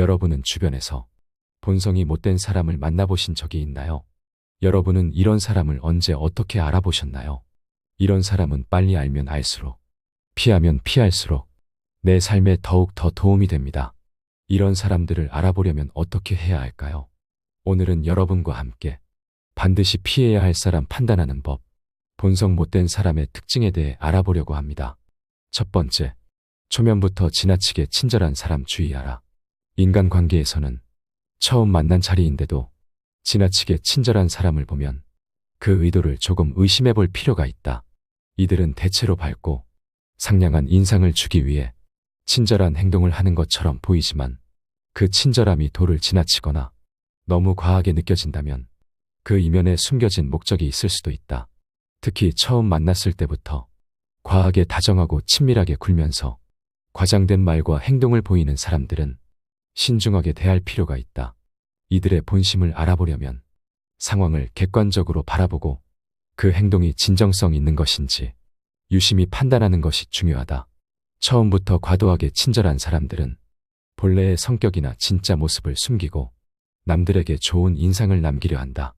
여러분은 주변에서 본성이 못된 사람을 만나보신 적이 있나요? 여러분은 이런 사람을 언제 어떻게 알아보셨나요? 이런 사람은 빨리 알면 알수록, 피하면 피할수록 내 삶에 더욱 더 도움이 됩니다. 이런 사람들을 알아보려면 어떻게 해야 할까요? 오늘은 여러분과 함께 반드시 피해야 할 사람 판단하는 법, 본성 못된 사람의 특징에 대해 알아보려고 합니다. 첫 번째, 초면부터 지나치게 친절한 사람 주의하라. 인간관계에서는 처음 만난 자리인데도 지나치게 친절한 사람을 보면 그 의도를 조금 의심해 볼 필요가 있다. 이들은 대체로 밝고 상냥한 인상을 주기 위해 친절한 행동을 하는 것처럼 보이지만 그 친절함이 도를 지나치거나 너무 과하게 느껴진다면 그 이면에 숨겨진 목적이 있을 수도 있다. 특히 처음 만났을 때부터 과하게 다정하고 친밀하게 굴면서 과장된 말과 행동을 보이는 사람들은 신중하게 대할 필요가 있다. 이들의 본심을 알아보려면 상황을 객관적으로 바라보고 그 행동이 진정성 있는 것인지 유심히 판단하는 것이 중요하다. 처음부터 과도하게 친절한 사람들은 본래의 성격이나 진짜 모습을 숨기고 남들에게 좋은 인상을 남기려 한다.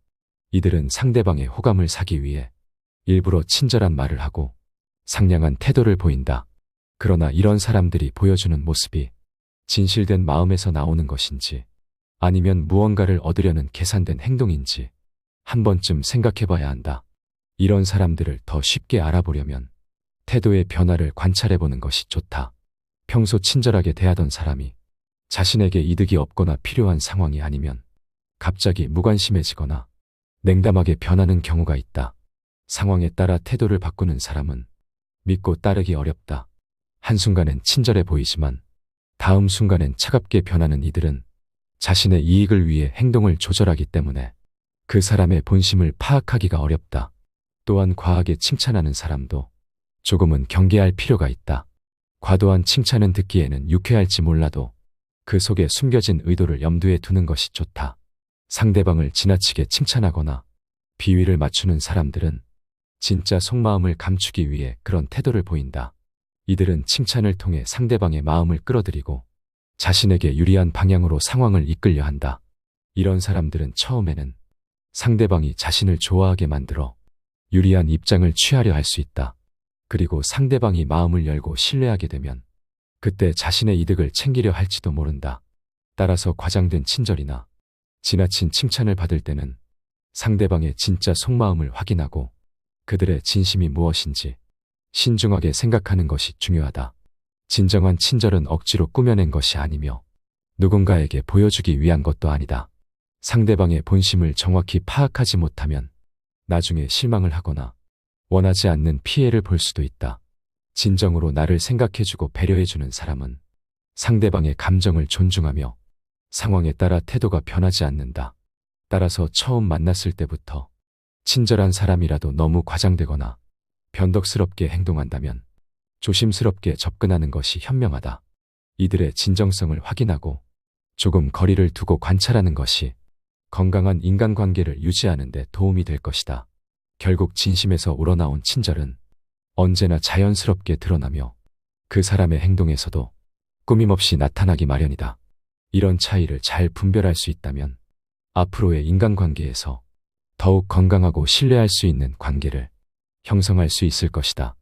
이들은 상대방의 호감을 사기 위해 일부러 친절한 말을 하고 상냥한 태도를 보인다. 그러나 이런 사람들이 보여주는 모습이 진실된 마음에서 나오는 것인지 아니면 무언가를 얻으려는 계산된 행동인지 한 번쯤 생각해 봐야 한다. 이런 사람들을 더 쉽게 알아보려면 태도의 변화를 관찰해 보는 것이 좋다. 평소 친절하게 대하던 사람이 자신에게 이득이 없거나 필요한 상황이 아니면 갑자기 무관심해지거나 냉담하게 변하는 경우가 있다. 상황에 따라 태도를 바꾸는 사람은 믿고 따르기 어렵다. 한순간엔 친절해 보이지만 다음 순간엔 차갑게 변하는 이들은 자신의 이익을 위해 행동을 조절하기 때문에 그 사람의 본심을 파악하기가 어렵다. 또한 과하게 칭찬하는 사람도 조금은 경계할 필요가 있다. 과도한 칭찬은 듣기에는 유쾌할지 몰라도 그 속에 숨겨진 의도를 염두에 두는 것이 좋다. 상대방을 지나치게 칭찬하거나 비위를 맞추는 사람들은 진짜 속마음을 감추기 위해 그런 태도를 보인다. 이들은 칭찬을 통해 상대방의 마음을 끌어들이고 자신에게 유리한 방향으로 상황을 이끌려 한다. 이런 사람들은 처음에는 상대방이 자신을 좋아하게 만들어 유리한 입장을 취하려 할 수 있다. 그리고 상대방이 마음을 열고 신뢰하게 되면 그때 자신의 이득을 챙기려 할지도 모른다. 따라서 과장된 친절이나 지나친 칭찬을 받을 때는 상대방의 진짜 속마음을 확인하고 그들의 진심이 무엇인지 신중하게 생각하는 것이 중요하다. 진정한 친절은 억지로 꾸며낸 것이 아니며 누군가에게 보여주기 위한 것도 아니다. 상대방의 본심을 정확히 파악하지 못하면 나중에 실망을 하거나 원하지 않는 피해를 볼 수도 있다. 진정으로 나를 생각해주고 배려해주는 사람은 상대방의 감정을 존중하며 상황에 따라 태도가 변하지 않는다. 따라서 처음 만났을 때부터 친절한 사람이라도 너무 과장되거나 변덕스럽게 행동한다면 조심스럽게 접근하는 것이 현명하다. 이들의 진정성을 확인하고 조금 거리를 두고 관찰하는 것이 건강한 인간관계를 유지하는 데 도움이 될 것이다. 결국 진심에서 우러나온 친절은 언제나 자연스럽게 드러나며 그 사람의 행동에서도 꾸밈없이 나타나기 마련이다. 이런 차이를 잘 분별할 수 있다면 앞으로의 인간관계에서 더욱 건강하고 신뢰할 수 있는 관계를 형성할 수 있을 것이다.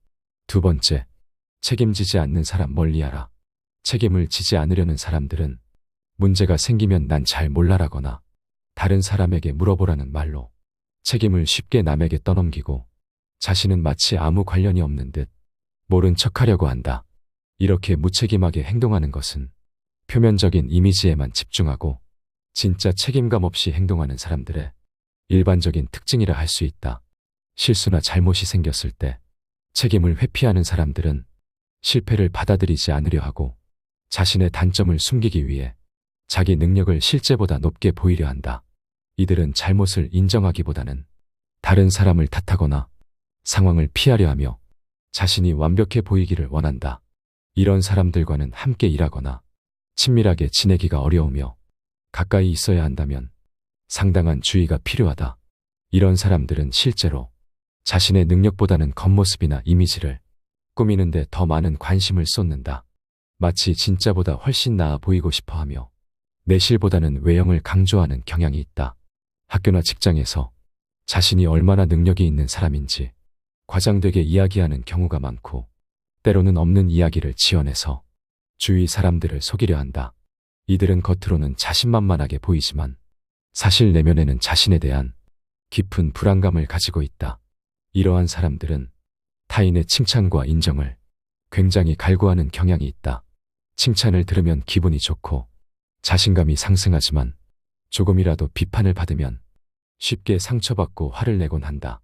두 번째, 책임지지 않는 사람 멀리하라. 책임을 지지 않으려는 사람들은 문제가 생기면 난 잘 몰라라거나 다른 사람에게 물어보라는 말로 책임을 쉽게 남에게 떠넘기고 자신은 마치 아무 관련이 없는 듯 모른 척하려고 한다. 이렇게 무책임하게 행동하는 것은 표면적인 이미지에만 집중하고 진짜 책임감 없이 행동하는 사람들의 일반적인 특징이라 할 수 있다. 실수나 잘못이 생겼을 때 책임을 회피하는 사람들은 실패를 받아들이지 않으려 하고 자신의 단점을 숨기기 위해 자기 능력을 실제보다 높게 보이려 한다. 이들은 잘못을 인정하기보다는 다른 사람을 탓하거나 상황을 피하려 하며 자신이 완벽해 보이기를 원한다. 이런 사람들과는 함께 일하거나 친밀하게 지내기가 어려우며 가까이 있어야 한다면 상당한 주의가 필요하다. 이런 사람들은 실제로 자신의 능력보다는 겉모습이나 이미지를 꾸미는데 더 많은 관심을 쏟는다. 마치 진짜보다 훨씬 나아 보이고 싶어 하며 내실보다는 외형을 강조하는 경향이 있다. 학교나 직장에서 자신이 얼마나 능력이 있는 사람인지 과장되게 이야기하는 경우가 많고 때로는 없는 이야기를 지어내서 주위 사람들을 속이려 한다. 이들은 겉으로는 자신만만하게 보이지만 사실 내면에는 자신에 대한 깊은 불안감을 가지고 있다. 이러한 사람들은 타인의 칭찬과 인정을 굉장히 갈구하는 경향이 있다. 칭찬을 들으면 기분이 좋고 자신감이 상승하지만 조금이라도 비판을 받으면 쉽게 상처받고 화를 내곤 한다.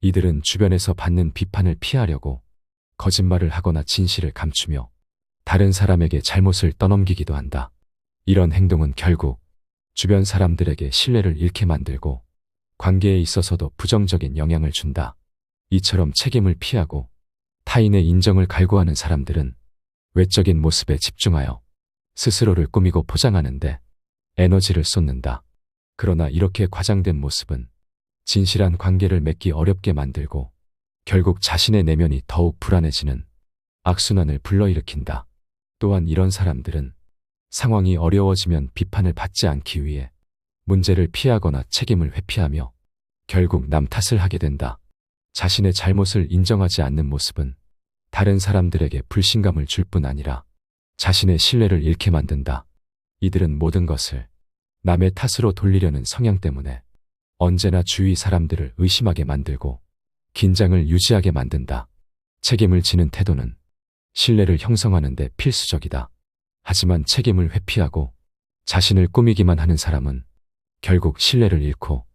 이들은 주변에서 받는 비판을 피하려고 거짓말을 하거나 진실을 감추며 다른 사람에게 잘못을 떠넘기기도 한다. 이런 행동은 결국 주변 사람들에게 신뢰를 잃게 만들고 관계에 있어서도 부정적인 영향을 준다. 이처럼 책임을 피하고 타인의 인정을 갈구하는 사람들은 외적인 모습에 집중하여 스스로를 꾸미고 포장하는데 에너지를 쏟는다. 그러나 이렇게 과장된 모습은 진실한 관계를 맺기 어렵게 만들고 결국 자신의 내면이 더욱 불안해지는 악순환을 불러일으킨다. 또한 이런 사람들은 상황이 어려워지면 비판을 받지 않기 위해 문제를 피하거나 책임을 회피하며 결국 남 탓을 하게 된다. 자신의 잘못을 인정하지 않는 모습은 다른 사람들에게 불신감을 줄 뿐 아니라 자신의 신뢰를 잃게 만든다. 이들은 모든 것을 남의 탓으로 돌리려는 성향 때문에 언제나 주위 사람들을 의심하게 만들고 긴장을 유지하게 만든다. 책임을 지는 태도는 신뢰를 형성하는 데 필수적이다. 하지만 책임을 회피하고 자신을 꾸미기만 하는 사람은 결국 신뢰를 잃고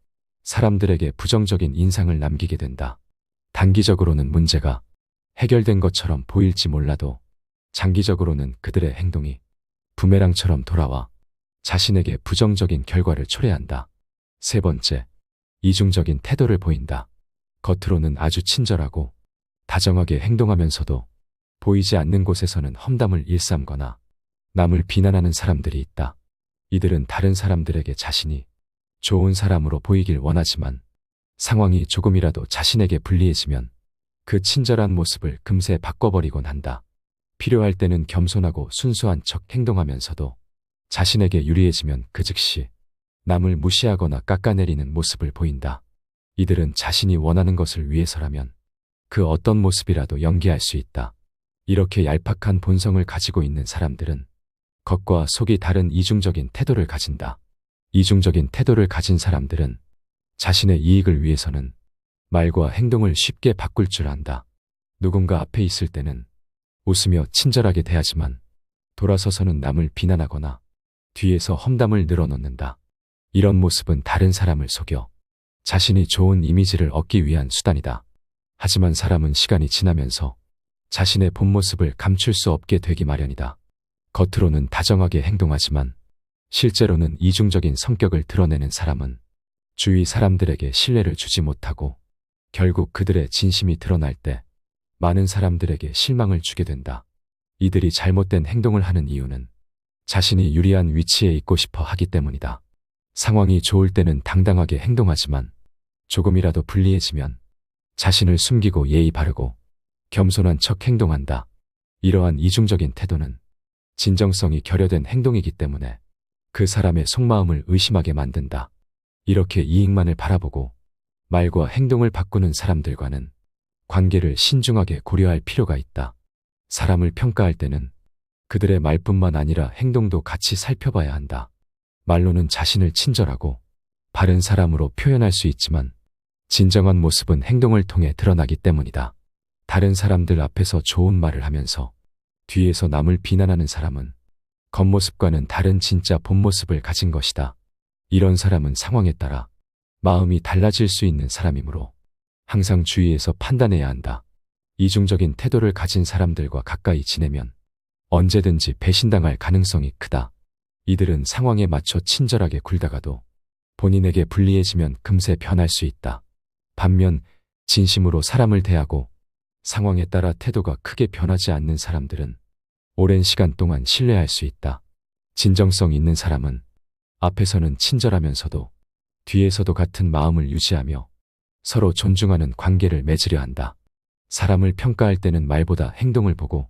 사람들에게 부정적인 인상을 남기게 된다. 단기적으로는 문제가 해결된 것처럼 보일지 몰라도 장기적으로는 그들의 행동이 부메랑처럼 돌아와 자신에게 부정적인 결과를 초래한다. 세 번째, 이중적인 태도를 보인다. 겉으로는 아주 친절하고 다정하게 행동하면서도 보이지 않는 곳에서는 험담을 일삼거나 남을 비난하는 사람들이 있다. 이들은 다른 사람들에게 자신이 좋은 사람으로 보이길 원하지만 상황이 조금이라도 자신에게 불리해지면 그 친절한 모습을 금세 바꿔버리곤 한다. 필요할 때는 겸손하고 순수한 척 행동하면서도 자신에게 유리해지면 그 즉시 남을 무시하거나 깎아내리는 모습을 보인다. 이들은 자신이 원하는 것을 위해서라면 그 어떤 모습이라도 연기할 수 있다. 이렇게 얄팍한 본성을 가지고 있는 사람들은 겉과 속이 다른 이중적인 태도를 가진다. 이중적인 태도를 가진 사람들은 자신의 이익을 위해서는 말과 행동을 쉽게 바꿀 줄 안다. 누군가 앞에 있을 때는 웃으며 친절하게 대하지만 돌아서서는 남을 비난하거나 뒤에서 험담을 늘어놓는다. 이런 모습은 다른 사람을 속여 자신이 좋은 이미지를 얻기 위한 수단이다. 하지만 사람은 시간이 지나면서 자신의 본 모습을 감출 수 없게 되기 마련이다. 겉으로는 다정하게 행동하지만 실제로는 이중적인 성격을 드러내는 사람은 주위 사람들에게 신뢰를 주지 못하고 결국 그들의 진심이 드러날 때 많은 사람들에게 실망을 주게 된다. 이들이 잘못된 행동을 하는 이유는 자신이 유리한 위치에 있고 싶어 하기 때문이다. 상황이 좋을 때는 당당하게 행동하지만 조금이라도 불리해지면 자신을 숨기고 예의 바르고 겸손한 척 행동한다. 이러한 이중적인 태도는 진정성이 결여된 행동이기 때문에 그 사람의 속마음을 의심하게 만든다. 이렇게 이익만을 바라보고 말과 행동을 바꾸는 사람들과는 관계를 신중하게 고려할 필요가 있다. 사람을 평가할 때는 그들의 말뿐만 아니라 행동도 같이 살펴봐야 한다. 말로는 자신을 친절하고 바른 사람으로 표현할 수 있지만 진정한 모습은 행동을 통해 드러나기 때문이다. 다른 사람들 앞에서 좋은 말을 하면서 뒤에서 남을 비난하는 사람은 겉모습과는 다른 진짜 본 모습을 가진 것이다. 이런 사람은 상황에 따라 마음이 달라질 수 있는 사람이므로 항상 주의해서 판단해야 한다. 이중적인 태도를 가진 사람들과 가까이 지내면 언제든지 배신당할 가능성이 크다. 이들은 상황에 맞춰 친절하게 굴다가도 본인에게 불리해지면 금세 변할 수 있다. 반면 진심으로 사람을 대하고 상황에 따라 태도가 크게 변하지 않는 사람들은 오랜 시간 동안 신뢰할 수 있다. 진정성 있는 사람은 앞에서는 친절하면서도 뒤에서도 같은 마음을 유지하며 서로 존중하는 관계를 맺으려 한다. 사람을 평가할 때는 말보다 행동을 보고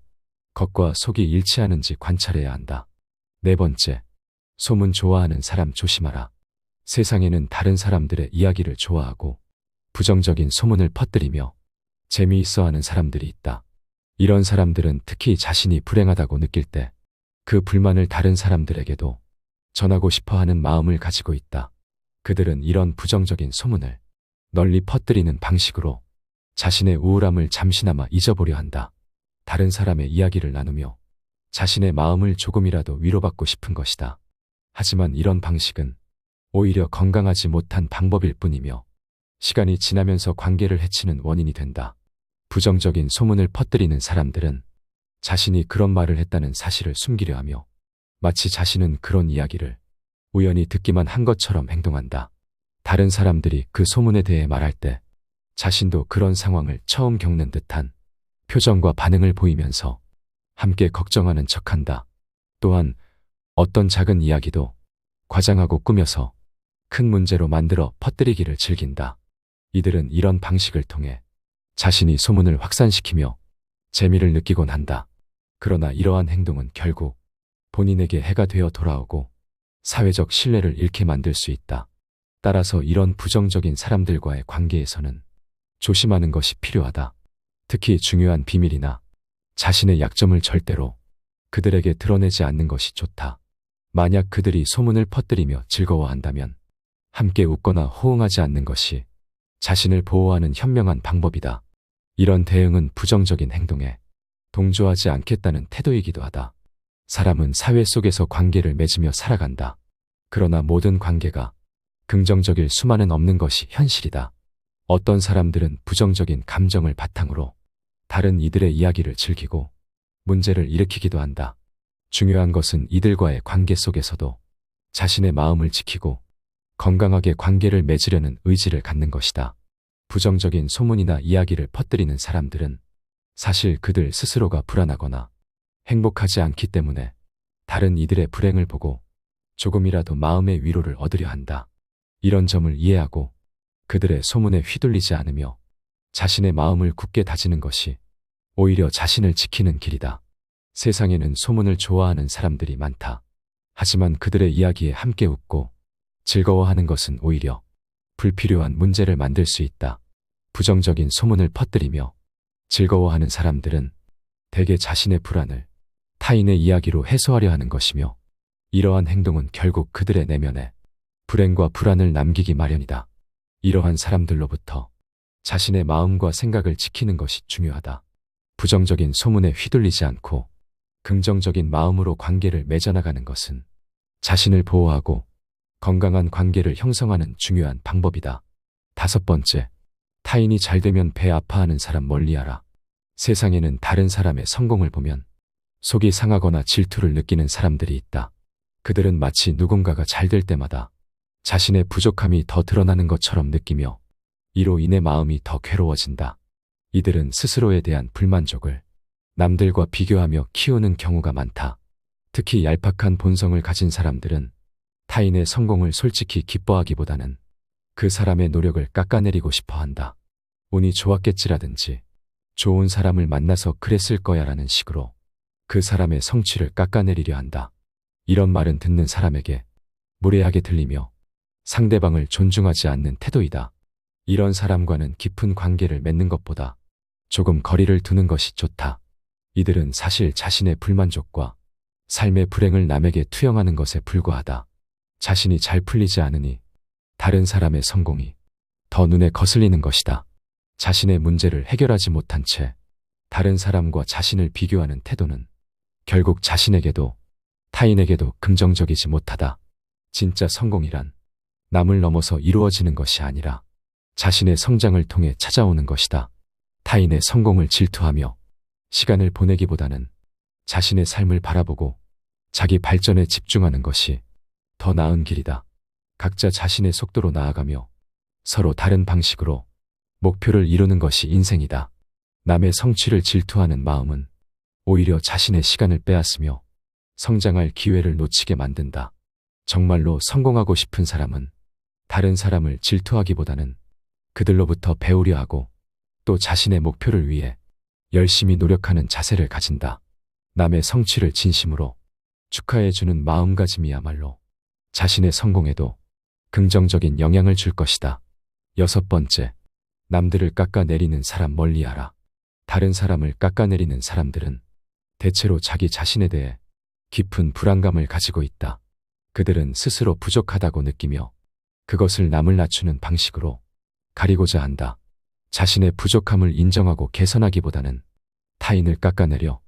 겉과 속이 일치하는지 관찰해야 한다. 네 번째, 소문 좋아하는 사람 조심하라. 세상에는 다른 사람들의 이야기를 좋아하고 부정적인 소문을 퍼뜨리며 재미있어 하는 사람들이 있다. 이런 사람들은 특히 자신이 불행하다고 느낄 때 그 불만을 다른 사람들에게도 전하고 싶어 하는 마음을 가지고 있다. 그들은 이런 부정적인 소문을 널리 퍼뜨리는 방식으로 자신의 우울함을 잠시나마 잊어보려 한다. 다른 사람의 이야기를 나누며 자신의 마음을 조금이라도 위로받고 싶은 것이다. 하지만 이런 방식은 오히려 건강하지 못한 방법일 뿐이며 시간이 지나면서 관계를 해치는 원인이 된다. 부정적인 소문을 퍼뜨리는 사람들은 자신이 그런 말을 했다는 사실을 숨기려 하며 마치 자신은 그런 이야기를 우연히 듣기만 한 것처럼 행동한다. 다른 사람들이 그 소문에 대해 말할 때 자신도 그런 상황을 처음 겪는 듯한 표정과 반응을 보이면서 함께 걱정하는 척한다. 또한 어떤 작은 이야기도 과장하고 꾸며서 큰 문제로 만들어 퍼뜨리기를 즐긴다. 이들은 이런 방식을 통해 자신이 소문을 확산시키며 재미를 느끼곤 한다. 그러나 이러한 행동은 결국 본인에게 해가 되어 돌아오고 사회적 신뢰를 잃게 만들 수 있다. 따라서 이런 부정적인 사람들과의 관계에서는 조심하는 것이 필요하다. 특히 중요한 비밀이나 자신의 약점을 절대로 그들에게 드러내지 않는 것이 좋다. 만약 그들이 소문을 퍼뜨리며 즐거워한다면 함께 웃거나 호응하지 않는 것이 자신을 보호하는 현명한 방법이다. 이런 대응은 부정적인 행동에 동조하지 않겠다는 태도이기도 하다. 사람은 사회 속에서 관계를 맺으며 살아간다. 그러나 모든 관계가 긍정적일 수만은 없는 것이 현실이다. 어떤 사람들은 부정적인 감정을 바탕으로 다른 이들의 이야기를 즐기고 문제를 일으키기도 한다. 중요한 것은 이들과의 관계 속에서도 자신의 마음을 지키고 건강하게 관계를 맺으려는 의지를 갖는 것이다. 부정적인 소문이나 이야기를 퍼뜨리는 사람들은 사실 그들 스스로가 불안하거나 행복하지 않기 때문에 다른 이들의 불행을 보고 조금이라도 마음의 위로를 얻으려 한다. 이런 점을 이해하고 그들의 소문에 휘둘리지 않으며 자신의 마음을 굳게 다지는 것이 오히려 자신을 지키는 길이다. 세상에는 소문을 좋아하는 사람들이 많다. 하지만 그들의 이야기에 함께 웃고 즐거워하는 것은 오히려 불필요한 문제를 만들 수 있다. 부정적인 소문을 퍼뜨리며 즐거워하는 사람들은 대개 자신의 불안을 타인의 이야기로 해소하려 하는 것이며 이러한 행동은 결국 그들의 내면에 불행과 불안을 남기기 마련이다. 이러한 사람들로부터 자신의 마음과 생각을 지키는 것이 중요하다. 부정적인 소문에 휘둘리지 않고 긍정적인 마음으로 관계를 맺어나가는 것은 자신을 보호하고 건강한 관계를 형성하는 중요한 방법이다. 다섯 번째, 타인이 잘 되면 배 아파하는 사람 멀리하라. 세상에는 다른 사람의 성공을 보면 속이 상하거나 질투를 느끼는 사람들이 있다. 그들은 마치 누군가가 잘 될 때마다 자신의 부족함이 더 드러나는 것처럼 느끼며 이로 인해 마음이 더 괴로워진다. 이들은 스스로에 대한 불만족을 남들과 비교하며 키우는 경우가 많다. 특히 얄팍한 본성을 가진 사람들은 타인의 성공을 솔직히 기뻐하기보다는 그 사람의 노력을 깎아내리고 싶어 한다. 운이 좋았겠지라든지 좋은 사람을 만나서 그랬을 거야 라는 식으로 그 사람의 성취를 깎아내리려 한다. 이런 말은 듣는 사람에게 무례하게 들리며 상대방을 존중하지 않는 태도이다. 이런 사람과는 깊은 관계를 맺는 것보다 조금 거리를 두는 것이 좋다. 이들은 사실 자신의 불만족과 삶의 불행을 남에게 투영하는 것에 불과하다. 자신이 잘 풀리지 않으니 다른 사람의 성공이 더 눈에 거슬리는 것이다. 자신의 문제를 해결하지 못한 채 다른 사람과 자신을 비교하는 태도는 결국 자신에게도 타인에게도 긍정적이지 못하다. 진짜 성공이란 남을 넘어서 이루어지는 것이 아니라 자신의 성장을 통해 찾아오는 것이다. 타인의 성공을 질투하며 시간을 보내기보다는 자신의 삶을 바라보고 자기 발전에 집중하는 것이 더 나은 길이다. 각자 자신의 속도로 나아가며 서로 다른 방식으로 목표를 이루는 것이 인생이다. 남의 성취를 질투하는 마음은 오히려 자신의 시간을 빼앗으며 성장할 기회를 놓치게 만든다. 정말로 성공하고 싶은 사람은 다른 사람을 질투하기보다는 그들로부터 배우려 하고 또 자신의 목표를 위해 열심히 노력하는 자세를 가진다. 남의 성취를 진심으로 축하해주는 마음가짐이야말로 자신의 성공에도 긍정적인 영향을 줄 것이다. 여섯 번째, 남들을 깎아내리는 사람 멀리 하라. 다른 사람을 깎아내리는 사람들은 대체로 자기 자신에 대해 깊은 불안감을 가지고 있다. 그들은 스스로 부족하다고 느끼며 그것을 남을 낮추는 방식으로 가리고자 한다. 자신의 부족함을 인정하고 개선하기보다는 타인을 깎아내려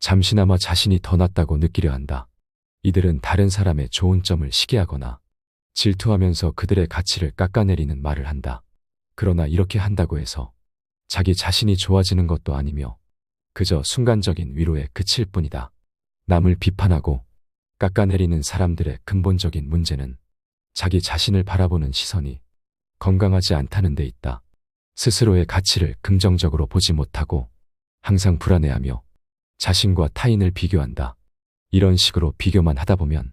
잠시나마 자신이 더 낫다고 느끼려 한다. 이들은 다른 사람의 좋은 점을 시기하거나 질투하면서 그들의 가치를 깎아내리는 말을 한다. 그러나 이렇게 한다고 해서 자기 자신이 좋아지는 것도 아니며 그저 순간적인 위로에 그칠 뿐이다. 남을 비판하고 깎아내리는 사람들의 근본적인 문제는 자기 자신을 바라보는 시선이 건강하지 않다는 데 있다. 스스로의 가치를 긍정적으로 보지 못하고 항상 불안해하며 자신과 타인을 비교한다. 이런 식으로 비교만 하다 보면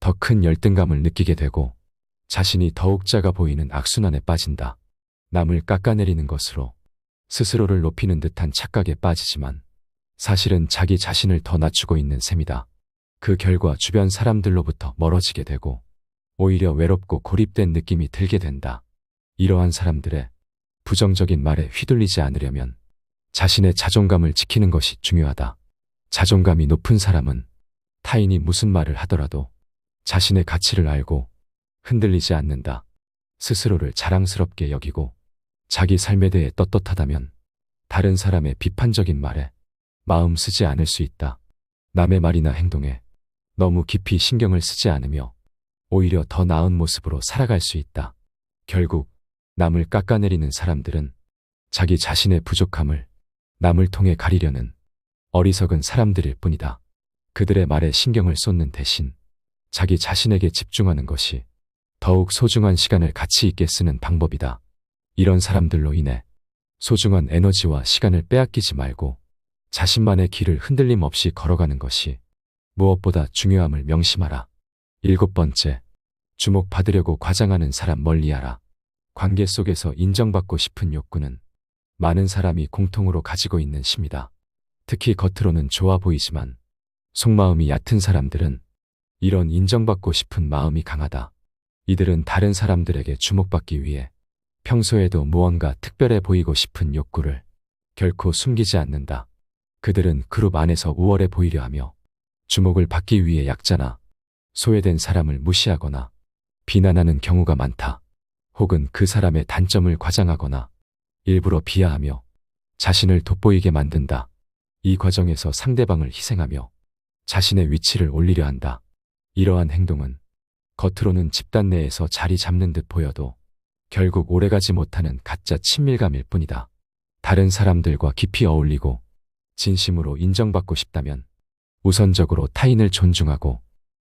더 큰 열등감을 느끼게 되고 자신이 더욱 작아 보이는 악순환에 빠진다. 남을 깎아내리는 것으로 스스로를 높이는 듯한 착각에 빠지지만 사실은 자기 자신을 더 낮추고 있는 셈이다. 그 결과 주변 사람들로부터 멀어지게 되고 오히려 외롭고 고립된 느낌이 들게 된다. 이러한 사람들의 부정적인 말에 휘둘리지 않으려면 자신의 자존감을 지키는 것이 중요하다. 자존감이 높은 사람은 타인이 무슨 말을 하더라도 자신의 가치를 알고 흔들리지 않는다. 스스로를 자랑스럽게 여기고 자기 삶에 대해 떳떳하다면 다른 사람의 비판적인 말에 마음 쓰지 않을 수 있다. 남의 말이나 행동에 너무 깊이 신경을 쓰지 않으며 오히려 더 나은 모습으로 살아갈 수 있다. 결국 남을 깎아내리는 사람들은 자기 자신의 부족함을 남을 통해 가리려는 어리석은 사람들일 뿐이다. 그들의 말에 신경을 쏟는 대신 자기 자신에게 집중하는 것이 더욱 소중한 시간을 가치 있게 쓰는 방법이다. 이런 사람들로 인해 소중한 에너지와 시간을 빼앗기지 말고 자신만의 길을 흔들림 없이 걸어가는 것이 무엇보다 중요함을 명심하라. 일곱 번째, 주목받으려고 과장하는 사람 멀리하라. 관계 속에서 인정받고 싶은 욕구는 많은 사람이 공통으로 가지고 있는 심이다. 특히 겉으로는 좋아 보이지만 속마음이 얕은 사람들은 이런 인정받고 싶은 마음이 강하다. 이들은 다른 사람들에게 주목받기 위해 평소에도 무언가 특별해 보이고 싶은 욕구를 결코 숨기지 않는다. 그들은 그룹 안에서 우월해 보이려 하며 주목을 받기 위해 약자나 소외된 사람을 무시하거나 비난하는 경우가 많다. 혹은 그 사람의 단점을 과장하거나 일부러 비하하며 자신을 돋보이게 만든다. 이 과정에서 상대방을 희생하며 자신의 위치를 올리려 한다. 이러한 행동은 겉으로는 집단 내에서 자리 잡는 듯 보여도 결국 오래가지 못하는 가짜 친밀감일 뿐이다. 다른 사람들과 깊이 어울리고 진심으로 인정받고 싶다면 우선적으로 타인을 존중하고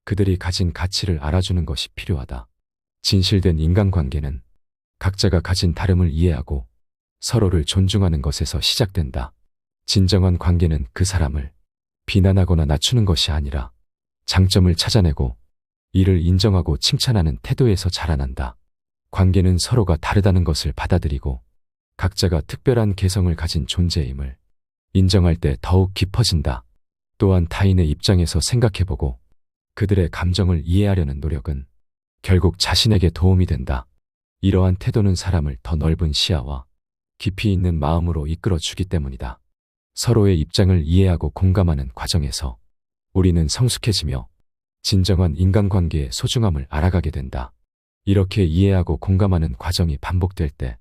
그들이 가진 가치를 알아주는 것이 필요하다. 진실된 인간관계는 각자가 가진 다름을 이해하고 서로를 존중하는 것에서 시작된다. 진정한 관계는 그 사람을 비난하거나 낮추는 것이 아니라 장점을 찾아내고 이를 인정하고 칭찬하는 태도에서 자라난다. 관계는 서로가 다르다는 것을 받아들이고 각자가 특별한 개성을 가진 존재임을 인정할 때 더욱 깊어진다. 또한 타인의 입장에서 생각해보고 그들의 감정을 이해하려는 노력은 결국 자신에게 도움이 된다. 이러한 태도는 사람을 더 넓은 시야와 깊이 있는 마음으로 이끌어 주기 때문이다. 서로의 입장을 이해하고 공감하는 과정에서 우리는 성숙해지며 진정한 인간관계의 소중함을 알아가게 된다. 이렇게 이해하고 공감하는 과정이 반복될 때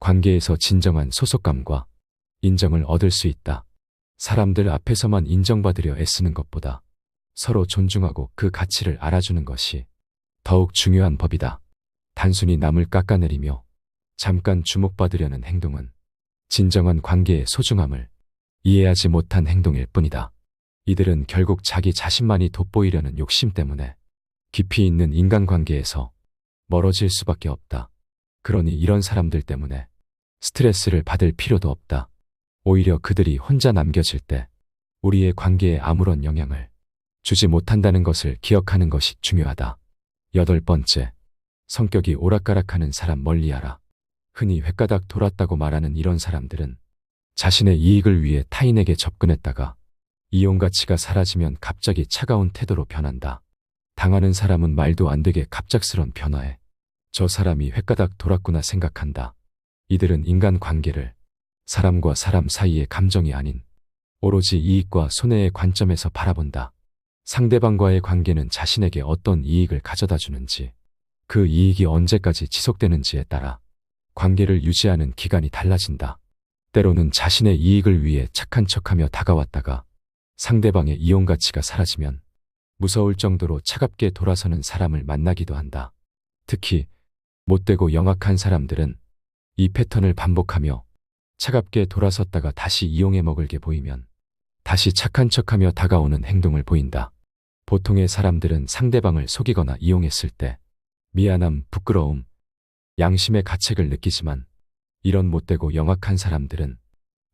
관계에서 진정한 소속감과 인정을 얻을 수 있다. 사람들 앞에서만 인정받으려 애쓰는 것보다 서로 존중하고 그 가치를 알아주는 것이 더욱 중요한 법이다. 단순히 남을 깎아내리며 잠깐 주목받으려는 행동은 진정한 관계의 소중함을 이해하지 못한 행동일 뿐이다. 이들은 결국 자기 자신만이 돋보이려는 욕심 때문에 깊이 있는 인간관계에서 멀어질 수밖에 없다. 그러니 이런 사람들 때문에 스트레스를 받을 필요도 없다. 오히려 그들이 혼자 남겨질 때 우리의 관계에 아무런 영향을 주지 못한다는 것을 기억하는 것이 중요하다. 여덟 번째, 성격이 오락가락하는 사람 멀리하라. 흔히 횟가닥 돌았다고 말하는 이런 사람들은 자신의 이익을 위해 타인에게 접근했다가 이용 가치가 사라지면 갑자기 차가운 태도로 변한다. 당하는 사람은 말도 안 되게 갑작스런 변화에 저 사람이 횟가닥 돌았구나 생각한다. 이들은 인간 관계를 사람과 사람 사이의 감정이 아닌 오로지 이익과 손해의 관점에서 바라본다. 상대방과의 관계는 자신에게 어떤 이익을 가져다 주는지, 그 이익이 언제까지 지속되는지에 따라 관계를 유지하는 기간이 달라진다. 때로는 자신의 이익을 위해 착한 척하며 다가왔다가 상대방의 이용 가치가 사라지면 무서울 정도로 차갑게 돌아서는 사람을 만나기도 한다. 특히 못되고 영악한 사람들은 이 패턴을 반복하며 차갑게 돌아섰다가 다시 이용해 먹을 게 보이면 다시 착한 척하며 다가오는 행동을 보인다. 보통의 사람들은 상대방을 속이거나 이용했을 때 미안함, 부끄러움, 양심의 가책을 느끼지만 이런 못되고 영악한 사람들은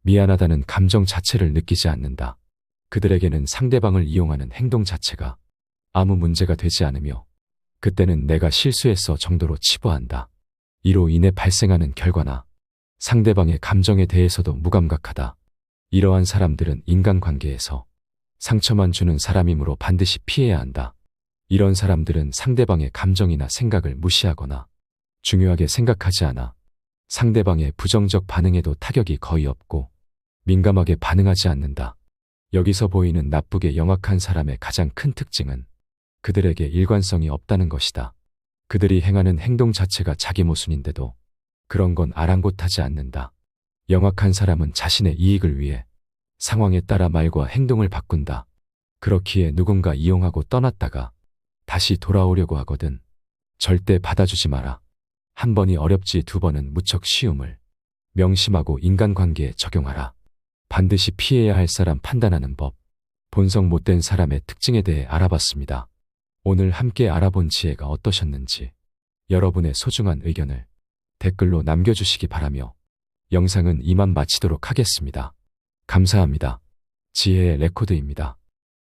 미안하다는 감정 자체를 느끼지 않는다. 그들에게는 상대방을 이용하는 행동 자체가 아무 문제가 되지 않으며 그때는 내가 실수했어 정도로 치부한다. 이로 인해 발생하는 결과나 상대방의 감정에 대해서도 무감각하다. 이러한 사람들은 인간관계에서 상처만 주는 사람이므로 반드시 피해야 한다. 이런 사람들은 상대방의 감정이나 생각을 무시하거나 중요하게 생각하지 않아 상대방의 부정적 반응에도 타격이 거의 없고 민감하게 반응하지 않는다. 여기서 보이는 나쁘게 영악한 사람의 가장 큰 특징은 그들에게 일관성이 없다는 것이다. 그들이 행하는 행동 자체가 자기 모순인데도 그런 건 아랑곳하지 않는다. 영악한 사람은 자신의 이익을 위해 상황에 따라 말과 행동을 바꾼다. 그렇기에 누군가 이용하고 떠났다가 다시 돌아오려고 하거든. 절대 받아주지 마라. 한 번이 어렵지 두 번은 무척 쉬움을 명심하고 인간관계에 적용하라. 반드시 피해야 할 사람 판단하는 법. 본성 못된 사람의 특징에 대해 알아봤습니다. 오늘 함께 알아본 지혜가 어떠셨는지 여러분의 소중한 의견을 댓글로 남겨주시기 바라며 영상은 이만 마치도록 하겠습니다. 감사합니다. 지혜의 레코드입니다.